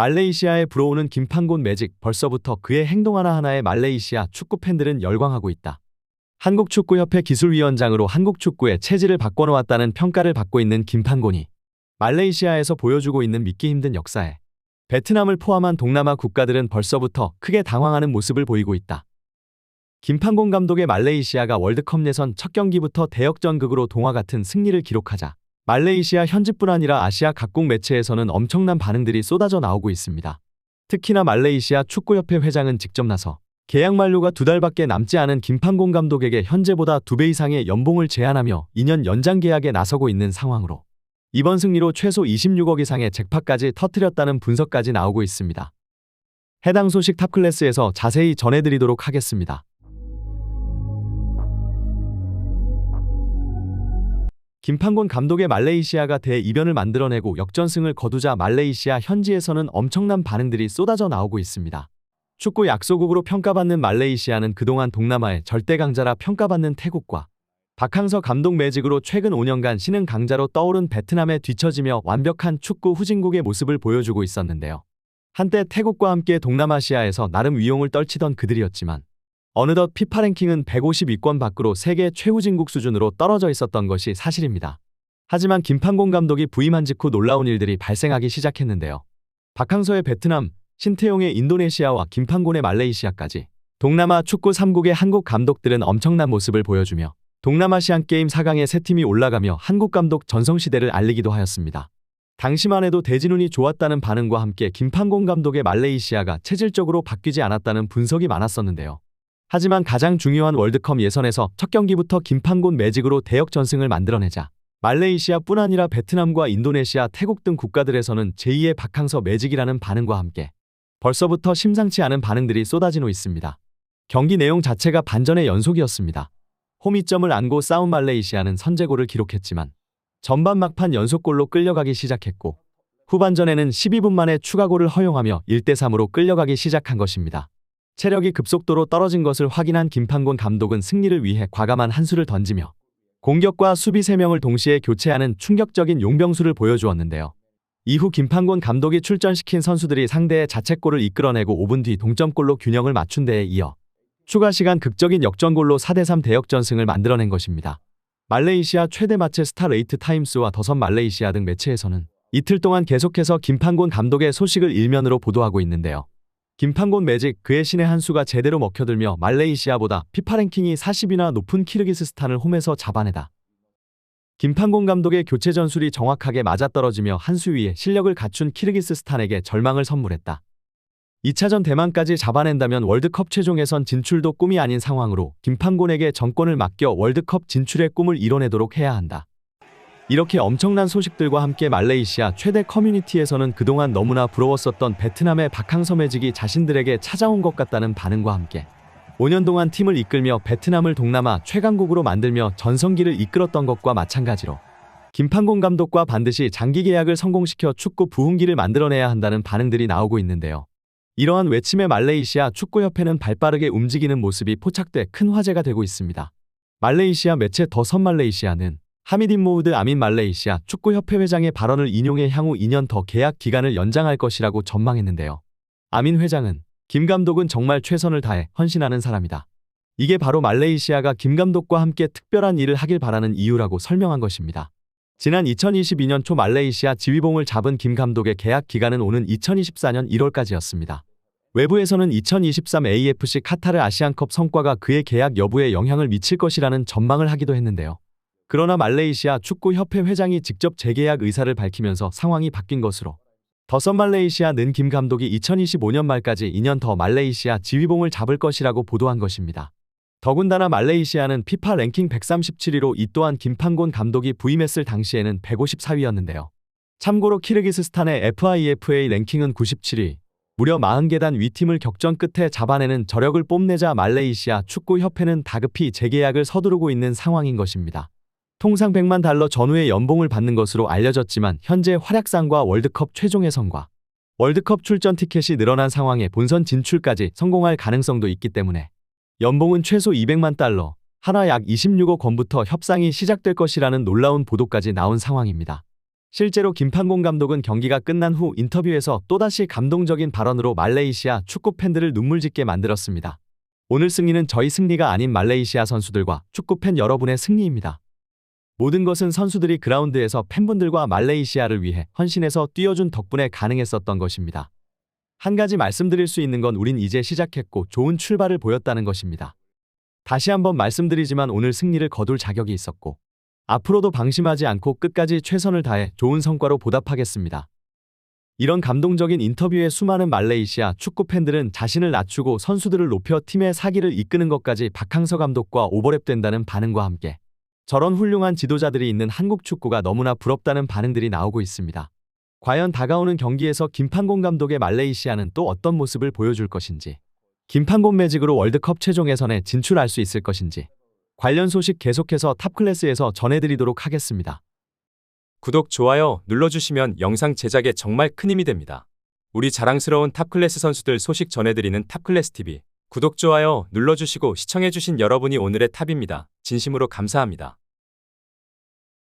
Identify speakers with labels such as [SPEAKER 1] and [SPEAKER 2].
[SPEAKER 1] 말레이시아에 불어오는 김판곤 매직 벌써부터 그의 행동 하나하나에 말레이시아 축구 팬들은 열광하고 있다. 한국축구협회 기술위원장으로 한국 축구의 체질을 바꿔놓았다는 평가를 받고 있는 김판곤이 말레이시아에서 보여주고 있는 믿기 힘든 역사에 베트남을 포함한 동남아 국가들은 벌써부터 크게 당황하는 모습을 보이고 있다. 김판곤 감독의 말레이시아가 월드컵 예선 첫 경기부터 대역전극으로 동화 같은 승리를 기록하자 말레이시아 현지뿐 아니라 아시아 각국 매체에서는 엄청난 반응들이 쏟아져 나오고 있습니다. 특히나 말레이시아 축구협회 회장은 직접 나서 계약 만료가 두 달밖에 남지 않은 김판곤 감독에게 현재보다 두 배 이상의 연봉을 제안하며 2년 연장 계약에 나서고 있는 상황으로 이번 승리로 최소 26억 이상의 잭팟까지 터뜨렸다는 분석까지 나오고 있습니다. 해당 소식 탑클래스에서 자세히 전해드리도록 하겠습니다. 김판곤 감독의 말레이시아가 대이변을 만들어내고 역전승을 거두자 말레이시아 현지에서는 엄청난 반응들이 쏟아져 나오고 있습니다. 축구 약소국으로 평가받는 말레이시아는 그동안 동남아의 절대 강자라 평가받는 태국과 박항서 감독 매직으로 최근 5년간 신흥 강자로 떠오른 베트남에 뒤처지며 완벽한 축구 후진국의 모습을 보여주고 있었는데요. 한때 태국과 함께 동남아시아에서 나름 위용을 떨치던 그들이었지만 어느덧 피파 랭킹은 150위권 밖으로 세계 최후 진국 수준으로 떨어져 있었던 것이 사실입니다. 하지만 김판곤 감독이 부임한 직후 놀라운 일들이 발생하기 시작했는데요. 박항서의 베트남, 신태용의 인도네시아와 김판곤의 말레이시아까지 동남아 축구 3국의 한국 감독들은 엄청난 모습을 보여주며 동남아시안 게임 4강에 세 팀이 올라가며 한국 감독 전성시대를 알리기도 하였습니다. 당시만 해도 대진운이 좋았다는 반응과 함께 김판곤 감독의 말레이시아가 체질적으로 바뀌지 않았다는 분석이 많았었는데요. 하지만 가장 중요한 월드컵 예선에서 첫 경기부터 김판곤 매직으로 대역 전승을 만들어내자 말레이시아뿐 아니라 베트남과 인도네시아, 태국 등 국가들에서는 제2의 박항서 매직이라는 반응과 함께 벌써부터 심상치 않은 반응들이 쏟아지고 있습니다. 경기 내용 자체가 반전의 연속이었습니다. 홈이점을 안고 싸운 말레이시아는 선제골을 기록했지만 전반 막판 연속골로 끌려가기 시작했고 후반전에는 12분 만에 추가골을 허용하며 1대3으로 끌려가기 시작한 것입니다. 체력이 급속도로 떨어진 것을 확인한 김판곤 감독은 승리를 위해 과감한 한 수를 던지며 공격과 수비 3명을 동시에 교체하는 충격적인 용병수를 보여주었는데요. 이후 김판곤 감독이 출전시킨 선수들이 상대의 자책골을 이끌어내고 5분 뒤 동점골로 균형을 맞춘 데에 이어 추가 시간 극적인 역전골로 4대3 대역전승을 만들어낸 것입니다. 말레이시아 최대 마체 스타레이트 타임스와 더선 말레이시아 등 매체에서는 이틀 동안 계속해서 김판곤 감독의 소식을 일면으로 보도하고 있는데요. 김판곤 매직 그의 신의 한 수가 제대로 먹혀들며 말레이시아보다 피파 랭킹이 40이나 높은 키르기스스탄을 홈에서 잡아내다. 김판곤 감독의 교체 전술이 정확하게 맞아떨어지며 한 수 위에 실력을 갖춘 키르기스스탄에게 절망을 선물했다. 2차전 대만까지 잡아낸다면 월드컵 최종 예선 진출도 꿈이 아닌 상황으로 김판곤에게 정권을 맡겨 월드컵 진출의 꿈을 이뤄내도록 해야 한다. 이렇게 엄청난 소식들과 함께 말레이시아 최대 커뮤니티에서는 그동안 너무나 부러웠었던 베트남의 박항서 매직이 자신들에게 찾아온 것 같다는 반응과 함께 5년 동안 팀을 이끌며 베트남을 동남아 최강국으로 만들며 전성기를 이끌었던 것과 마찬가지로 김판곤 감독과 반드시 장기 계약을 성공시켜 축구 부흥기를 만들어내야 한다는 반응들이 나오고 있는데요. 이러한 외침에 말레이시아 축구협회는 발빠르게 움직이는 모습이 포착돼 큰 화제가 되고 있습니다. 말레이시아 매체 더 선말레이시아는 하미딘 모우드 아민 말레이시아 축구협회 회장의 발언을 인용해 향후 2년 더 계약 기간을 연장할 것이라고 전망했는데요. 아민 회장은 김 감독은 정말 최선을 다해 헌신하는 사람이다. 이게 바로 말레이시아가 김 감독과 함께 특별한 일을 하길 바라는 이유라고 설명한 것입니다. 지난 2022년 초 말레이시아 지휘봉을 잡은 김 감독의 계약 기간은 오는 2024년 1월까지였습니다. 외부에서는 2023 AFC 카타르 아시안컵 성과가 그의 계약 여부에 영향을 미칠 것이라는 전망을 하기도 했는데요. 그러나 말레이시아 축구협회 회장이 직접 재계약 의사를 밝히면서 상황이 바뀐 것으로 더선 말레이시아는 김 감독이 2025년 말까지 2년 더 말레이시아 지휘봉을 잡을 것이라고 보도한 것입니다. 더군다나 말레이시아는 피파 랭킹 137위로 이 또한 김판곤 감독이 부임했을 당시에는 154위였는데요. 참고로 키르기스스탄의 FIFA 랭킹은 97위, 무려 40계단 위팀을 격전 끝에 잡아내는 저력을 뽐내자 말레이시아 축구협회는 다급히 재계약을 서두르고 있는 상황인 것입니다. 통상 100만 달러 전후의 연봉을 받는 것으로 알려졌지만 현재 활약상과 월드컵 최종 예선과 월드컵 출전 티켓이 늘어난 상황에 본선 진출까지 성공할 가능성도 있기 때문에 연봉은 최소 200만 달러, 하나 약 26억 원부터 협상이 시작될 것이라는 놀라운 보도까지 나온 상황입니다. 실제로 김판곤 감독은 경기가 끝난 후 인터뷰에서 또다시 감동적인 발언으로 말레이시아 축구 팬들을 눈물짓게 만들었습니다. 오늘 승리는 저희 승리가 아닌 말레이시아 선수들과 축구 팬 여러분의 승리입니다. 모든 것은 선수들이 그라운드에서 팬분들과 말레이시아를 위해 헌신해서 뛰어준 덕분에 가능했었던 것입니다. 한 가지 말씀드릴 수 있는 건 우린 이제 시작했고 좋은 출발을 보였다는 것입니다. 다시 한번 말씀드리지만 오늘 승리를 거둘 자격이 있었고 앞으로도 방심하지 않고 끝까지 최선을 다해 좋은 성과로 보답하겠습니다. 이런 감동적인 인터뷰에 수많은 말레이시아 축구 팬들은 자신을 낮추고 선수들을 높여 팀의 사기를 이끄는 것까지 박항서 감독과 오버랩된다는 반응과 함께 저런 훌륭한 지도자들이 있는 한국 축구가 너무나 부럽다는 반응들이 나오고 있습니다. 과연 다가오는 경기에서 김판곤 감독의 말레이시아는 또 어떤 모습을 보여줄 것인지, 김판곤 매직으로 월드컵 최종 예선에 진출할 수 있을 것인지, 관련 소식 계속해서 탑클래스에서 전해드리도록 하겠습니다.
[SPEAKER 2] 구독, 좋아요 눌러주시면 영상 제작에 정말 큰 힘이 됩니다. 우리 자랑스러운 탑클래스 선수들 소식 전해드리는 탑클래스 TV. 구독, 좋아요 눌러주시고 시청해주신 여러분이 오늘의 탑입니다. 진심으로 감사합니다.